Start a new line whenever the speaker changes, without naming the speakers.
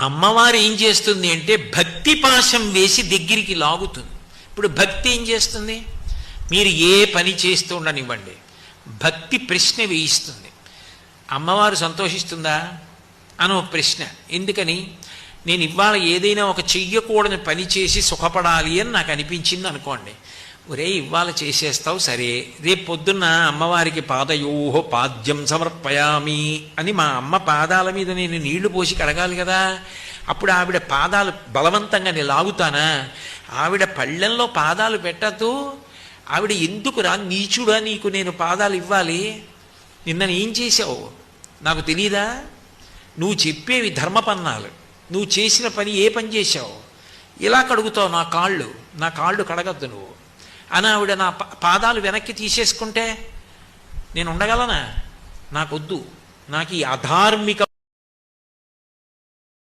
అమ్మవారు ఏం చేస్తుంది అంటే భక్తి పాశం వేసి దగ్గరికి లాగుతుంది. ఇప్పుడు భక్తి ఏం చేస్తుంది? మీరు ఏ పని చేస్తూ ఉండనివ్వండి. భక్తి ప్రశ్న వేయిస్తుంది. అమ్మవారు సంతోషిస్తుందా? అని ఒక ప్రశ్న. ఎందుకని? నేను ఇవాళ ఏదైనా ఒక చెయ్యకూడని పని చేసి సుఖపడాలి అని నాకు అనిపించింది అనుకోండి. ఒరే ఇవాళ చేసేస్తావు సరే. రేపు పొద్దున్న అమ్మవారికి పాదయోహో పాద్యం సమర్పయామి అని మా అమ్మ పాదాల మీద నేను నీళ్ళు పోసి కడగాలి కదా. అప్పుడు ఆవిడ పాదాలు బలవంతంగా నేను లాగుతానా? ఆవిడ పళ్ళెంలో పాదాలు పెట్టద్దు ఆవిడ ఎందుకురా నీచుడా నీకు నేను పాదాలు ఇవ్వాలి? నిన్న ఏం చేశావు? నాకు తెలీదా? నువ్వు చెప్పేవి ధర్మపన్నాలు. నువ్వు చేసిన పని ఏ పని చేశావు? ఇలా కడుగుతావు నా కాళ్ళు? నా కాళ్ళు కడగద్దు నువ్వు. అని ఆవిడ నా పా- పాదాలు వెనక్కి తీసేసుకుంటే నేను ఉండగలనా? నాకొద్దు. నాకు ఈ అధార్మిక